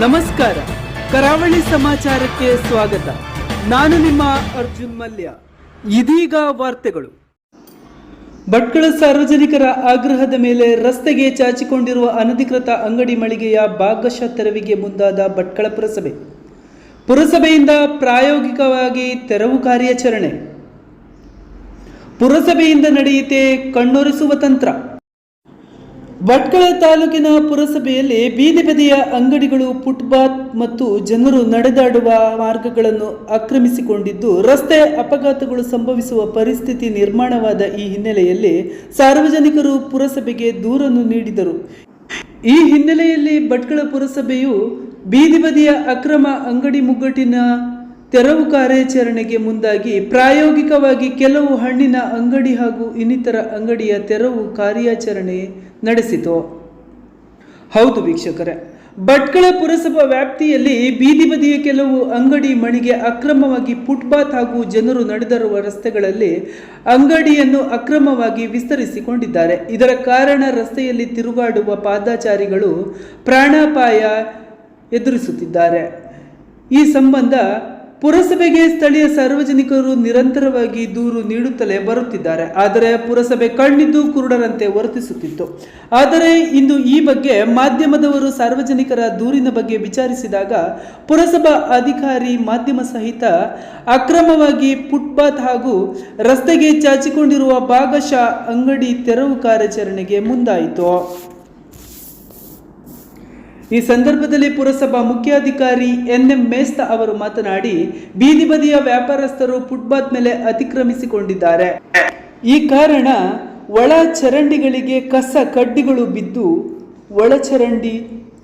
ನಮಸ್ಕಾರ. ಕರಾವಳಿ ಸಮಾಚಾರಕ್ಕೆ ಸ್ವಾಗತ. ನಾನು ನಿಮ್ಮ ಅರ್ಜುನ್ ಮಲ್ಯ. ಇದೀಗ ವಾರ್ತೆಗಳು. ಭಟ್ಕಳ ಸಾರ್ವಜನಿಕರ ಆಗ್ರಹದ ಮೇಲೆ ರಸ್ತೆಗೆ ಚಾಚಿಕೊಂಡಿರುವ ಅನಧಿಕೃತ ಅಂಗಡಿ ಮಳಿಗೆಯ ಭಾಗಶಃ ತೆರವಿಗೆ ಮುಂದಾದ ಭಟ್ಕಳ ಪುರಸಭೆ. ಪುರಸಭೆಯಿಂದ ಪ್ರಾಯೋಗಿಕವಾಗಿ ತೆರವು ಕಾರ್ಯಾಚರಣೆ. ಪುರಸಭೆಯಿಂದ ನಡೆಯುತ್ತೆ ಕಣ್ಣೊರೆಸುವ ತಂತ್ರ. ಭಟ್ಕಳ ತಾಲೂಕಿನ ಪುರಸಭೆಯಲ್ಲಿ ಬೀದಿ ಬದಿಯ ಅಂಗಡಿಗಳು, ಫುಟ್ಪಾತ್ ಮತ್ತು ಜನರು ನಡೆದಾಡುವ ಮಾರ್ಗಗಳನ್ನು ಆಕ್ರಮಿಸಿಕೊಂಡಿದ್ದು, ರಸ್ತೆ ಅಪಘಾತಗಳು ಸಂಭವಿಸುವ ಪರಿಸ್ಥಿತಿ ನಿರ್ಮಾಣವಾದ ಈ ಹಿನ್ನೆಲೆಯಲ್ಲಿ ಸಾರ್ವಜನಿಕರು ಪುರಸಭೆಗೆ ದೂರನ್ನು ನೀಡಿದರು. ಈ ಹಿನ್ನೆಲೆಯಲ್ಲಿ ಭಟ್ಕಳ ಪುರಸಭೆಯು ಬೀದಿ ಬದಿಯ ಅಕ್ರಮ ಅಂಗಡಿ ಮುಗ್ಗಟ್ಟಿನ ತೆರವು ಕಾರ್ಯಾಚರಣೆಗೆ ಮುಂದಾಗಿ ಪ್ರಾಯೋಗಿಕವಾಗಿ ಕೆಲವು ಹಣ್ಣಿನ ಅಂಗಡಿ ಹಾಗೂ ಇನ್ನಿತರ ಅಂಗಡಿಯ ತೆರವು ಕಾರ್ಯಾಚರಣೆ ನಡೆಸಿತು. ಹೌದು ವೀಕ್ಷಕರೇ, ಭಟ್ಕಳ ಪುರಸಭಾ ವ್ಯಾಪ್ತಿಯಲ್ಲಿ ಬೀದಿ ಬದಿಯ ಕೆಲವು ಅಂಗಡಿ ಮಳಿಗೆ ಅಕ್ರಮವಾಗಿ ಫುಟ್ಪಾತ್ ಹಾಗೂ ಜನರು ನಡೆದಿರುವ ರಸ್ತೆಗಳಲ್ಲಿ ಅಂಗಡಿಯನ್ನು ಅಕ್ರಮವಾಗಿ ವಿಸ್ತರಿಸಿಕೊಂಡಿದ್ದಾರೆ. ಇದರ ಕಾರಣ ರಸ್ತೆಯಲ್ಲಿ ತಿರುಗಾಡುವ ಪಾದಾಚಾರಿಗಳು ಪ್ರಾಣಾಪಾಯ ಎದುರಿಸುತ್ತಿದ್ದಾರೆ. ಈ ಸಂಬಂಧ ಪುರಸಭೆಗೆ ಸ್ಥಳೀಯ ಸಾರ್ವಜನಿಕರು ನಿರಂತರವಾಗಿ ದೂರು ನೀಡುತ್ತಲೇ ಬರುತ್ತಿದ್ದಾರೆ. ಆದರೆ ಪುರಸಭೆ ಕಣ್ಣಿದ್ದು ಕುರುಡರಂತೆ ವರ್ತಿಸುತ್ತಿತ್ತು. ಆದರೆ ಇಂದು ಈ ಬಗ್ಗೆ ಮಾಧ್ಯಮದವರು ಸಾರ್ವಜನಿಕರ ದೂರಿನ ಬಗ್ಗೆ ವಿಚಾರಿಸಿದಾಗ ಪುರಸಭಾ ಅಧಿಕಾರಿ ಮಾಧ್ಯಮ ಸಹಿತ ಅಕ್ರಮವಾಗಿ ಫುಟ್ಪಾತ್ ಹಾಗೂ ರಸ್ತೆಗೆ ಚಾಚಿಕೊಂಡಿರುವ ಭಾಗಶಃ ಅಂಗಡಿ ತೆರವು ಕಾರ್ಯಾಚರಣೆಗೆ ಮುಂದಾಯಿತು. ಈ ಸಂದರ್ಭದಲ್ಲಿ ಪುರಸಭಾ ಮುಖ್ಯಾಧಿಕಾರಿ ಎನ್ ಎಂ ಮೇಸ್ತಾ ಅವರು ಮಾತನಾಡಿ, ಬೀದಿ ಬದಿಯ ವ್ಯಾಪಾರಸ್ಥರು ಫುಟ್ಪಾತ್ ಮೇಲೆ ಅತಿಕ್ರಮಿಸಿಕೊಂಡಿದ್ದಾರೆ. ಈ ಕಾರಣ ಒಳ ಚರಂಡಿಗಳಿಗೆ ಕಸ ಕಡ್ಡಿಗಳು ಬಿದ್ದು, ಒಳಚರಂಡಿ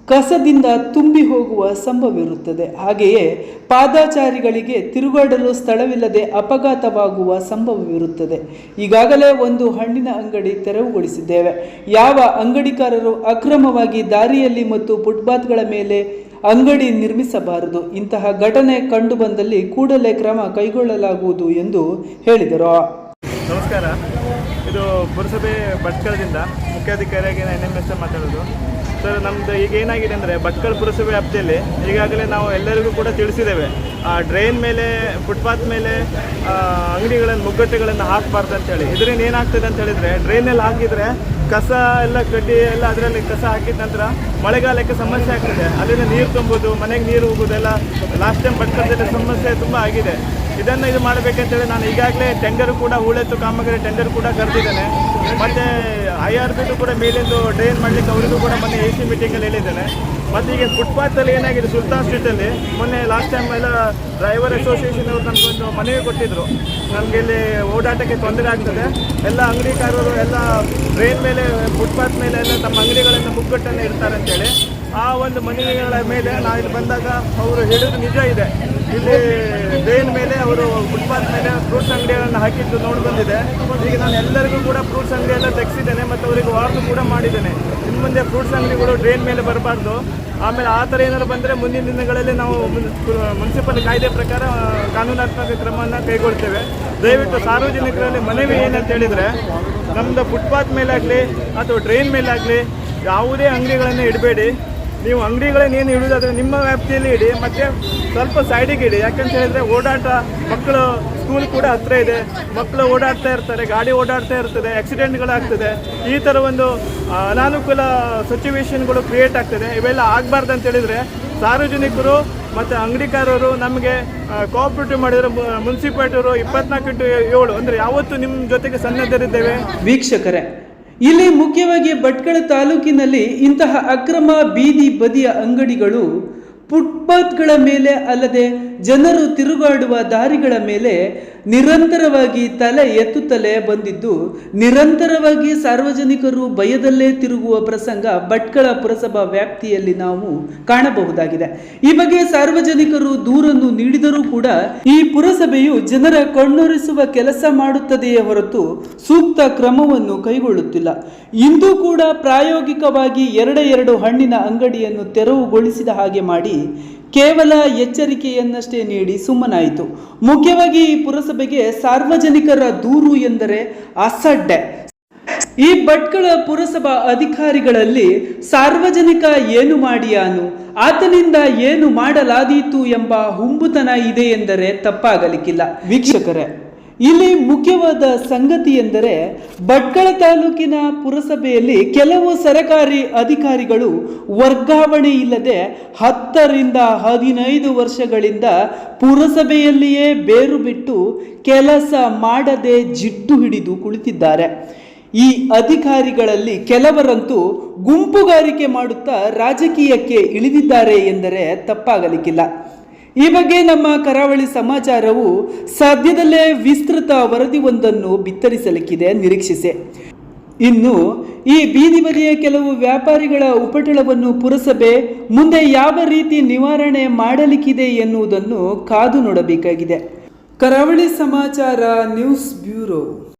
ಕಸದಿಂದ ತುಂಬಿ ಹೋಗುವ ಸಂಭವವಿರುತ್ತದೆ. ಹಾಗೆಯೇ ಪಾದಾಚಾರಿಗಳಿಗೆ ತಿರುಗಾಡಲು ಸ್ಥಳವಿಲ್ಲದೆ ಅಪಘಾತವಾಗುವ ಸಂಭವವಿರುತ್ತದೆ. ಈಗಾಗಲೇ ಒಂದು ಹಣ್ಣಿನ ಅಂಗಡಿ ತೆರವುಗೊಳಿಸಿದ್ದೇವೆ. ಯಾವ ಅಂಗಡಿಕಾರರು ಅಕ್ರಮವಾಗಿ ದಾರಿಯಲ್ಲಿ ಮತ್ತು ಫುಟ್ಪಾತ್ಗಳ ಮೇಲೆ ಅಂಗಡಿ ನಿರ್ಮಿಸಬಾರದು. ಇಂತಹ ಘಟನೆ ಕಂಡುಬಂದಲ್ಲಿ ಕೂಡಲೇ ಕ್ರಮ ಕೈಗೊಳ್ಳಲಾಗುವುದು ಎಂದು ಹೇಳಿದರು. ನಮಸ್ಕಾರ. ಇದು ಪುರಸಭೆ ಭಟ್ಕಳದಿಂದ ಮುಖ್ಯಾಧಿಕಾರಿಯಾಗಿ ಎನ್ ಎಂ ಎಸ್ ಮಾತಾಡೋದು. ಸರ್, ನಮ್ದು ಈಗ ಏನಾಗಿದೆ ಅಂದರೆ ಭಟ್ಕಳ ಪುರಸಭೆ ವ್ಯಾಪ್ತಿಯಲ್ಲಿ ಈಗಾಗಲೇ ನಾವು ಎಲ್ಲರಿಗೂ ಕೂಡ ತಿಳಿಸಿದ್ದೇವೆ. ಆ ಡ್ರೈನ್ ಮೇಲೆ ಫುಟ್ಪಾತ್ ಮೇಲೆ ಅಂಗಡಿಗಳನ್ನು, ಮುಗ್ಗಟ್ಟೆಗಳನ್ನು ಹಾಕಬಾರ್ದು ಅಂತೇಳಿ ಇದರಿಂದ ಏನಾಗ್ತದೆ ಅಂತ ಹೇಳಿದರೆ ಡ್ರೈನಲ್ಲಿ ಹಾಕಿದರೆ ಕಸ ಎಲ್ಲ ಕಡ್ಡಿ ಎಲ್ಲ ಅದರಲ್ಲಿ ಕಸ ಹಾಕಿದ ನಂತರ ಮಳೆಗಾಲಕ್ಕೆ ಸಮಸ್ಯೆ ಆಗ್ತದೆ. ಅಲ್ಲಿಂದ ನೀರು ತುಂಬೋದು, ಮನೆಗೆ ನೀರು ಹೋಗೋದೆಲ್ಲ ಲಾಸ್ಟ್ ಟೈಮ್ ಭಟ್ಕಳದಲ್ಲಿ ಸಮಸ್ಯೆ ತುಂಬ ಆಗಿದೆ. ಇದನ್ನು ಇದು ಮಾಡಬೇಕಂತೇಳಿ ನಾನು ಈಗಾಗಲೇ ಟೆಂಡರ್ ಕೂಡ, ಹೂಳೆತ್ತು, ಕಾಮಗಾರಿ ಟೆಂಡರ್ ಕೂಡ ಕರೆದಿದ್ದೇನೆ. ಮತ್ತು ಐ ಆರ್ ಬಿದು ಕೂಡ ಮೇಲಿಂದು ಡ್ರೈನ್ ಮಾಡಲಿಕ್ಕೆ ಅವರಿಗೂ ಕೂಡ ಮೊನ್ನೆ ಎ ಸಿ ಮೀಟಿಂಗಲ್ಲಿ ಹೇಳಿದ್ದೇನೆ. ಮತ್ತು ಈಗ ಫುಟ್ಪಾತಲ್ಲಿ ಏನಾಗಿದೆ ಸುಲ್ತಾನ್ ಸ್ಟ್ರೀಟಲ್ಲಿ ಮೊನ್ನೆ ಲಾಸ್ಟ್ ಟೈಮ್ ಎಲ್ಲ ಡ್ರೈವರ್ ಅಸೋಸಿಯೇಷನ್ ಅವರು ಒಂದು ಮನವಿ ಕೊಟ್ಟಿದ್ದರು ನಮಗೆ ಇಲ್ಲಿ ಓಡಾಟಕ್ಕೆ ತೊಂದರೆ ಆಗ್ತದೆ. ಎಲ್ಲ ಅಂಗಡಿಕಾರರು, ಎಲ್ಲ ಡ್ರೈನ್ ಮೇಲೆ ಫುಟ್ಪಾತ್ ಮೇಲೆ ಎಲ್ಲ ತಮ್ಮ ಅಂಗಡಿಗಳನ್ನು ಮುಗ್ಗಟ್ಟನ್ನು ಇಡ್ತಾರೆ ಅಂತೇಳಿ. ಆ ಒಂದು ಮನವಿಗಳ ಮೇಲೆ ನಾವು ಬಂದಾಗ ಅವರು ಹೇಳೋದು ನಿಜ ಇದೆ. ಇಲ್ಲಿ ಡ್ರೈನ್ ಮೇಲೆ ಅವರು ಫುಟ್ಪಾತ್ ಮೇಲೆ ಫ್ರೂಟ್ಸ್ ಅಂಗಡಿಗಳನ್ನು ಹಾಕಿದ್ದು ನೋಡಿ ಬಂದಿದೆ. ಈಗ ನಾನು ಎಲ್ಲರಿಗೂ ಕೂಡ ಫ್ರೂಟ್ಸ್ ಅಂಗಡಿ ಎಲ್ಲ ತೆಗೆಸಿದ್ದೇನೆ ಮತ್ತು ಅವರಿಗೆ ವಾರ್ನು ಕೂಡ ಮಾಡಿದ್ದೇನೆ. ಇನ್ನು ಮುಂದೆ ಫ್ರೂಟ್ಸ್ ಅಂಗಡಿಗಳು ಡ್ರೈನ್ ಮೇಲೆ ಬರಬಾರ್ದು. ಆಮೇಲೆ ಆ ಥರ ಏನಾದ್ರು ಬಂದರೆ ಮುಂದಿನ ದಿನಗಳಲ್ಲಿ ನಾವು ಮುನ್ಸಿಪಲ್ ಕಾಯ್ದೆ ಪ್ರಕಾರ ಕಾನೂನಾತ್ಮಕ ಕ್ರಮವನ್ನು ಕೈಗೊಳ್ತೇವೆ. ದಯವಿಟ್ಟು ಸಾರ್ವಜನಿಕರಲ್ಲಿ ಮನವಿ ಏನಂತ ಹೇಳಿದರೆ ನಮ್ಮದು ಫುಟ್ಪಾತ್ ಮೇಲಾಗಲಿ ಅಥವಾ ಡ್ರೈನ್ ಮೇಲಾಗಲಿ ಯಾವುದೇ ಅಂಗಡಿಗಳನ್ನು ಇಡಬೇಡಿ. ನೀವು ಅಂಗಡಿಗಳನ್ನ ಏನು ಇಡುವುದಾದ್ರೆ ನಿಮ್ಮ ವ್ಯಾಪ್ತಿಯಲ್ಲಿ ಇಡಿ, ಮತ್ತು ಸ್ವಲ್ಪ ಸೈಡಿಗೆ ಇಡಿ. ಯಾಕಂತ ಹೇಳಿದ್ರೆ ಓಡಾಟ ಮಕ್ಕಳು ಸ್ಕೂಲ್ ಕೂಡ ಹತ್ರ ಇದೆ. ಮಕ್ಕಳು ಓಡಾಡ್ತಾ ಇರ್ತಾರೆ, ಗಾಡಿ ಓಡಾಡ್ತಾ ಇರ್ತದೆ ಆಕ್ಸಿಡೆಂಟ್ಗಳಾಗ್ತದೆ ಈ ಥರ ಒಂದು ಅನಾನುಕೂಲ ಸಿಚುವೇಶನ್ಗಳು ಕ್ರಿಯೇಟ್ ಆಗ್ತದೆ. ಇವೆಲ್ಲ ಆಗಬಾರ್ದು ಅಂತ ಹೇಳಿದರೆ ಸಾರ್ವಜನಿಕರು ಮತ್ತು ಅಂಗಡಿಕಾರರು ನಮಗೆ ಕೋಆಪ್ರೇಟಿವ್ ಮಾಡಿದರೆ ಮುನ್ಸಿಪಾಲ್ಟಿಯವರು ಇಪ್ಪತ್ನಾಲ್ಕು ಇಂಟು ಏಳು ಅಂದರೆ ಯಾವತ್ತು ನಿಮ್ಮ ಜೊತೆಗೆ ಸನ್ನದ್ಧರಿದ್ದೇವೆ. ವೀಕ್ಷಕರೇ ಇಲ್ಲಿ ಮುಖ್ಯವಾಗಿ ಭಟ್ಕಳ ತಾಲೂಕಿನಲ್ಲಿ ಇಂತಹ ಅಕ್ರಮ ಬೀದಿ ಬದಿಯ ಅಂಗಡಿಗಳು ಫುಟ್ಪಾತ್ಗಳ ಮೇಲೆ ಅಲ್ಲದೆ ಜನರು ತಿರುಗಾಡುವ ದಾರಿಗಳ ಮೇಲೆ ನಿರಂತರವಾಗಿ ತಲೆ ಎತ್ತುತ್ತಲೇ ಬಂದಿದ್ದು, ನಿರಂತರವಾಗಿ ಸಾರ್ವಜನಿಕರು ಭಯದಲ್ಲೇ ತಿರುಗುವ ಪ್ರಸಂಗ ಭಟ್ಕಳ ಪುರಸಭಾ ವ್ಯಾಪ್ತಿಯಲ್ಲಿ ನಾವು ಕಾಣಬಹುದಾಗಿದೆ. ಈ ಬಗ್ಗೆ ಸಾರ್ವಜನಿಕರು ದೂರನ್ನು ನೀಡಿದರೂ ಕೂಡ ಈ ಪುರಸಭೆಯು ಜನರ ಕಣ್ಣೊರೆಸುವ ಕೆಲಸ ಮಾಡುತ್ತದೆಯೇ ಹೊರತು ಸೂಕ್ತ ಕ್ರಮವನ್ನು ಕೈಗೊಳ್ಳುತ್ತಿಲ್ಲ. ಇಂದು ಕೂಡ ಪ್ರಾಯೋಗಿಕವಾಗಿ ಎರಡೇ ಎರಡು ಹಣ್ಣಿನ ಅಂಗಡಿಯನ್ನು ತೆರವುಗೊಳಿಸಿದ ಹಾಗೆ ಮಾಡಿ ಕೇವಲ ಎಚ್ಚರಿಕೆಯನ್ನಷ್ಟೇ ನೀಡಿ ಸುಮ್ಮನಾಯಿತು. ಮುಖ್ಯವಾಗಿ ಈ ಪುರಸಭೆಗೆ ಸಾರ್ವಜನಿಕರ ದೂರು ಎಂದರೆ ಅಸಡ್ಡೆ. ಈ ಭಟ್ಕಳ ಪುರಸಭಾ ಅಧಿಕಾರಿಗಳಲ್ಲಿ ಸಾರ್ವಜನಿಕ ಏನು ಮಾಡಿಯಾನು, ಆತನಿಂದ ಏನು ಮಾಡಲಾದೀತು ಎಂಬ ಹುಂಬುತನ ಇದೆ ಎಂದರೆ ತಪ್ಪಾಗಲಿಕ್ಕಿಲ್ಲ. ವೀಕ್ಷಕರೇ ಇಲ್ಲಿ ಮುಖ್ಯವಾದ ಸಂಗತಿ ಎಂದರೆ ಭಟ್ಕಳ ತಾಲೂಕಿನ ಪುರಸಭೆಯಲ್ಲಿ ಕೆಲವು ಸರಕಾರಿ ಅಧಿಕಾರಿಗಳು ವರ್ಗಾವಣೆ ಇಲ್ಲದೆ ಹತ್ತರಿಂದ ಹದಿನೈದು ವರ್ಷಗಳಿಂದ ಪುರಸಭೆಯಲ್ಲಿಯೇ ಬೇರು ಬಿಟ್ಟು ಕೆಲಸ ಮಾಡದೆ ಜಿಡ್ಡು ಹಿಡಿದು ಕುಳಿತಿದ್ದಾರೆ. ಈ ಅಧಿಕಾರಿಗಳಲ್ಲಿ ಕೆಲವರಂತೂ ಗುಂಪುಗಾರಿಕೆ ಮಾಡುತ್ತಾ ರಾಜಕೀಯಕ್ಕೆ ಇಳಿದಿದ್ದಾರೆ ಎಂದರೆ ತಪ್ಪಾಗಲಿಕ್ಕಿಲ್ಲ. ಈ ಬಗ್ಗೆ ನಮ್ಮ ಕರಾವಳಿ ಸಮಾಚಾರವು ಸದ್ಯದಲ್ಲೇ ವಿಸ್ತೃತ ವರದಿಯೊಂದನ್ನು ಬಿತ್ತರಿಸಲಿಕ್ಕಿದೆ. ನಿರೀಕ್ಷಿಸಿ. ಇನ್ನು ಈ ಬೀದಿ ಬದಿಯ ಕೆಲವು ವ್ಯಾಪಾರಿಗಳ ಉಪಟಳವನ್ನು ಪುರಸಭೆ ಮುಂದೆ ಯಾವ ರೀತಿ ನಿವಾರಣೆ ಮಾಡಲಿಕ್ಕಿದೆ ಎನ್ನುವುದನ್ನು ಕಾದು ನೋಡಬೇಕಾಗಿದೆ. ಕರಾವಳಿ ಸಮಾಚಾರ ನ್ಯೂಸ್ ಬ್ಯೂರೋ.